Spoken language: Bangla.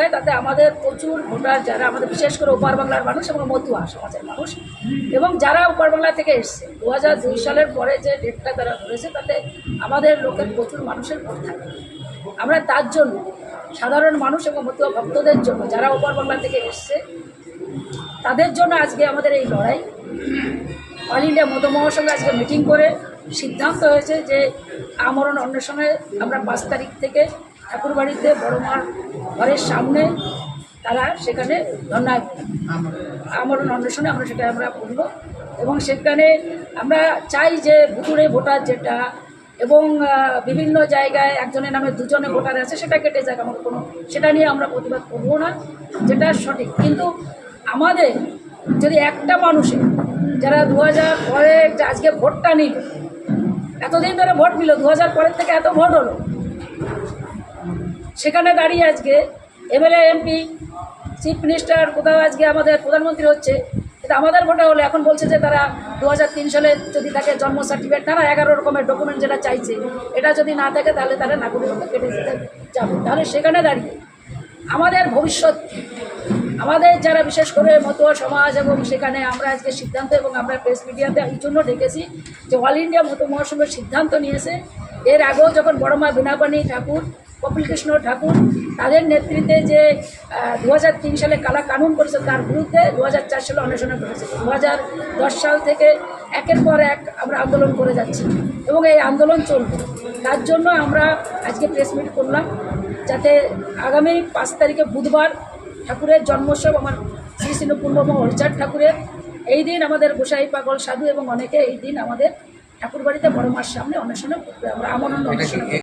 সংখ্যায় তাতে আমাদের প্রচুর ভোটার যারা আমাদের বিশেষ করে ওপার বাংলার মানুষ এবং মতুয়া সমাজের মানুষ। এবং যারা ওপার বাংলা থেকে এসছে দু হাজার দুই সালের পরে যে ডেটটা তারা ধরেছে, তাতে আমাদের লোকের প্রচুর মানুষের ভোট থাকে। আমরা তার জন্য সাধারণ মানুষ এবং মতুয়া ভক্তদের জন্য যারা ওপার বাংলা থেকে এসছে, তাদের জন্য আজকে আমাদের এই লড়াই। অল ইন্ডিয়া মতো মহাসংঘে আজকে মিটিং করে সিদ্ধান্ত হয়েছে যে আমরণ অন্বেষণে আমরা পাঁচ তারিখ থেকে ঠাকুরবাড়িতে বড় মার ঘরের সামনে তারা সেখানে ধর্ণা আমরণ অন্বেষণে আমরা সেটা আমরা করব। এবং সেখানে আমরা চাই যে ভুতুরে ভোটার যেটা এবং বিভিন্ন জায়গায় একজনের নামে দুজনে ভোটার আছে, সেটা কেটে যাক, আমাদের কোনো সেটা নিয়ে আমরা প্রতিবাদ করব না, যেটা সঠিক। কিন্তু আমাদের যদি একটা মানুষের যারা দু হাজার পরে আজকে ভোটটা নিল, এতদিন ধরে ভোট নিল, দু হাজার পরের থেকে এত ভোট হলো সেখানে দাঁড়িয়ে আজকে এমএলএ, এমপি, চিফ মিনিস্টার, কোথাও আজকে আমাদের প্রধানমন্ত্রী হচ্ছে। কিন্তু আমাদের ভোটে হলো এখন বলছে যে তারা দু হাজার তিন সালে যদি তাকে জন্ম সার্টিফিকেট তারা এগারো রকমের ডকুমেন্ট যেটা চাইছে, এটা যদি না থাকে তাহলে তারা নাগরিকত্ব কেটে দিতে যাবে। তাহলে সেখানে দাঁড়িয়ে আমাদের ভবিষ্যৎ, আমাদের যারা বিশেষ করে মতুয়া সমাজ এবং সেখানে আমরা আজকে সিদ্ধান্ত এবং আমরা প্রেস মিডিয়াতে এই জন্য ডেকেছি যে অল ইন্ডিয়া মতো মহাসংঘের সিদ্ধান্ত নিয়েছে। এর আগেও যখন বড়মা বীণাপাণি ঠাকুর কপিল কৃষ্ণ ঠাকুর তাদের নেতৃত্বে যে দু হাজার তিন সালে কালা কানুন করেছে, তার বিরুদ্ধে দু হাজার চার সালে অন্বেষণা করেছে। দু হাজার দশ সাল থেকে একের পর এক আমরা আন্দোলন করে যাচ্ছি এবং এই আন্দোলন চলবে। তার জন্য আমরা আজকে প্রেস মিট করলাম যাতে আগামী পাঁচ তারিখে বুধবার ঠাকুরের জন্মোৎসব আমার শ্রী শ্রী পূর্ণম হরিচাঁদ ঠাকুরের। এই দিন আমাদের গোসাই পাগল সাধু এবং অনেকে এই দিন আমাদের ঠাকুর বাড়িতে বড় মার সামনে অন্বেষণে আমরা আমন্ত্রণ